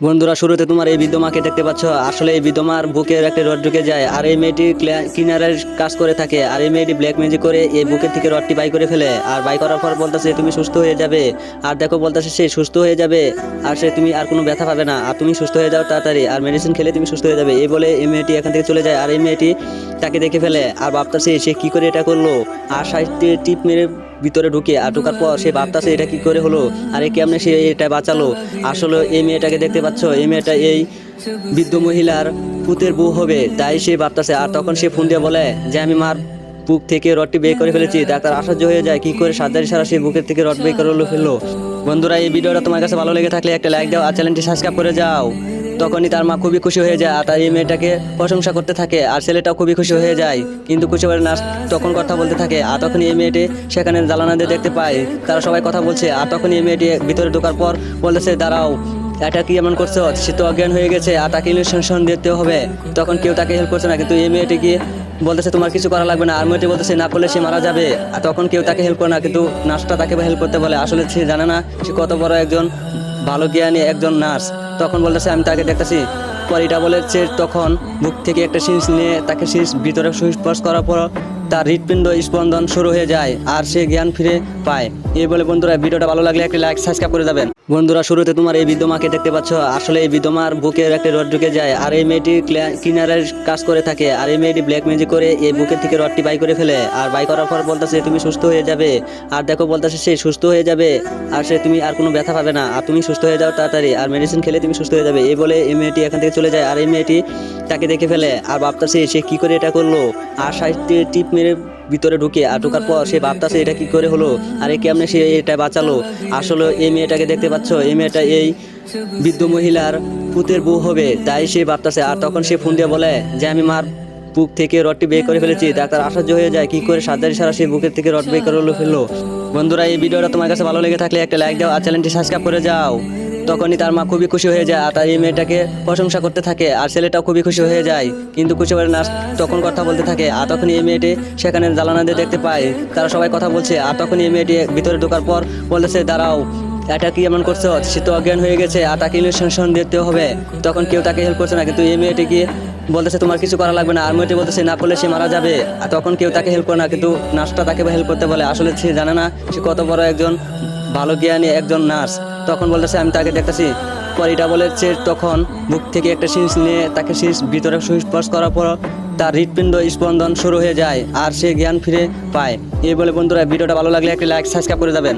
বন্ধুরা, শুরুতে তোমার এই বিদ্যমাকে দেখতে পাচ্ছ। আসলে এই বিদ্যমার বুকের একটা রড ঢুকে যায় আর এই মেয়েটি কিনারের কাজ করে থাকে আর এই মেয়েটি ব্ল্যাক ম্যাজিক করে এই বুকের থেকে রডটি বাই করে ফেলে। আর বাই করার পর বলতেছে, তুমি সুস্থ হয়ে যাবে। আর দেখো বলতেছে, সে সুস্থ হয়ে যাবে আর সে তুমি আর কোনো ব্যথা পাবে না। আর তুমি সুস্থ হয়ে যাও তাড়াতাড়ি। আর মেডিসিন খেলে তুমি সুস্থ হয়ে যাবে। এই বলে এই মেয়েটি এখান থেকে চলে যায় আর এই মেয়েটি তাকে দেখে ফেলে। আর ভাবতেছে, সে কি করে এটা করল? আর সাইডে টিপ মেরে ভিতরে ঢুকে আর ঢোকার পর সে ভাবতেছে এটা কি করে হলো? আরে কেমনে সে এটা বাঁচালো? আসলে এই মেয়েটাকে দেখতে পাচ্ছ, এই মেয়েটা এই বৃদ্ধ মহিলার পুতের বউ হবে, তাই সে ভাবতেছে। আর তখন সে ফোন দিয়ে বলে যে, আমি মার বুক থেকে রডটি বের করে ফেলেছি। ডাক্তার আশ্চর্য হয়ে যায়, কি করে সার্জারি ছাড়া সে বুকের থেকে রড বের করে ফেলল? বন্ধুরা, এই ভিডিওটা তোমার কাছে ভালো লেগে থাকলে একটা লাইক দাও আর চ্যানেলটি সাবস্ক্রাইব করে যাও। তখনই তার মা খুবই খুশি হয়ে যায় আর তার এই মেয়েটাকে প্রশংসা করতে থাকে আর ছেলেটাও খুবই খুশি হয়ে যায়। কিন্তু খুশি হয়ে না তখন কথা বলতে থাকে আর তখন এই মেয়েটি সেখানে জ্বালানা দিয়ে দেখতে পায়। তারা সবাই কথা বলছে আর তখন এই মেয়েটি ভিতরে ঢোকার পর বলতেছে, দাঁড়াও, এটা কি এমন করছ? সে তো অজ্ঞান হয়ে গেছে আর তাকে ইনজেকশন দিতে হবে। তখন কেউ তাকে হেল্প করছে না, কিন্তু এই মেয়েটি কি বলতেছে, তোমার কিছু করা লাগবে না। আর মেয়েটি বলতেছে, না করলে সে মারা যাবে। আর তখন কেউ তাকে হেল্প করে না, কিন্তু নার্সটা তাকে হেল্প করতে বলে। আসলে সে জানে না, সে কত বড় একজন ভালো জ্ঞানী, একজন নার্স। তখন বলতেছে আমি তাকে দেখতেছি। পরিটা বলেছে তখন বুক থেকে একটা সিরিজ নিয়ে তাকে সিরিজ ভিতরে স্পর্শ করার পর তার হৃৎপিণ্ড স্পন্দন শুরু হয়ে যায় আর সে জ্ঞান ফিরে পায়। এই বলে বন্ধুরা ভিডিওটা ভালো লাগলে একটা লাইক সাবস্ক্রাইব করে যাবেন বন্ধুরা শুরুতে তোমার এই বিদ্যমাকে দেখতে পাচ্ছ, আসলে এই বিদ্যমার বুকের একটা রড ঢুকে যায় আর এই মেয়েটি কিনারের কাজ করে থাকে আর এই মেয়েটি ব্ল্যাক ম্যাজিক করে এই বুকের থেকে রডটি বাই করে ফেলে আর বাই করার পর বলতেছে, তুমি সুস্থ হয়ে যাবে। আর দেখো বলতেছে, সে সুস্থ হয়ে যাবে আর সে তুমি আর কোনো ব্যথা পাবে না। আর তুমি সুস্থ হয়ে যাও তাড়াতাড়ি। আর মেডিসিন খেলে তুমি সুস্থ হয়ে যাবে। এই বলে এই মেয়েটি এখান থেকে চলে যায় আর এই মেয়েটি তাকে দেখে ফেলে। আর ভাবতেছে সে কি করে এটা করল? আর সাইডে টিপ মেরে ভিতরে ঢুকে আর ঢোকার পর সে ভাবতেছে এটা কি করে হলো? আরে কেমনে সে এটা বাঁচালো? আসলে এই মেয়েটাকে দেখতে পাচ্ছ, এই মেয়েটা এই বৃদ্ধ মহিলার পুতের বউ হবে, তাই সে ভাবতেছে। আর তখন সে ফোন দিয়ে বলে যে, আমি মার বুক থেকে রডটি বের করে ফেলেছি। ডাক্তার আশ্চর্য হয়ে যায়, কি করে সার্জারি সারা সে বুকের থেকে রড বের করে ফেলল? বন্ধুরা, এই ভিডিওটা তোমার কাছে ভালো লেগে থাকলে একটা লাইক দাও আর চ্যানেলটি সাবস্ক্রাইব করে যাও। তখনই তার মা খুবই খুশি হয়ে যায় আর তার এই মেয়েটাকে প্রশংসা করতে থাকে আর ছেলেটাও খুবই খুশি হয়ে যায়। কিন্তু খুশি হয়ে না তখন কথা বলতে থাকে আর তখন এই মেয়েটি সেখানে জ্বালানা দিয়ে দেখতে পায়। তারা সবাই কথা বলছে আর তখন এই মেয়েটি ভিতরে ঢোকার পর বলতেছে, দাঁড়াও, এটা কি এমন করছ? সে তো অজ্ঞান হয়ে গেছে আর তাকে ইনজেকশন দিতে হবে। তখন কেউ তাকে হেল্প করছে না। কিন্তু এই মেয়েটি কি বলতেছে, তোমার কিছু করা লাগবে না। আর মেয়েটি বলতেছে, না করলে সে মারা যাবে। আর তখন কেউ তাকে হেল্প করে না। কিন্তু নার্সটা তাকে হেল্প করতে বলে। আসলে সে জানে না, সে কত বড় একজন ভালো জ্ঞানী একজন নার্স। তখন বলতেছে, আমি তাকে দেখতেছি। পরিটা বলেছে তখন বুক থেকে একটা সিরিজ নিয়ে তাকে সিরিজ ভিতরে সুস্পর্শ করার পর তার হৃৎপিণ্ড স্পন্দন শুরু হয়ে যায় আর সে জ্ঞান ফিরে পায়। এই বলে বন্ধুরা, ভিডিওটা ভালো লাগলে একটা লাইক সাবস্ক্রাইব করে যাবেন।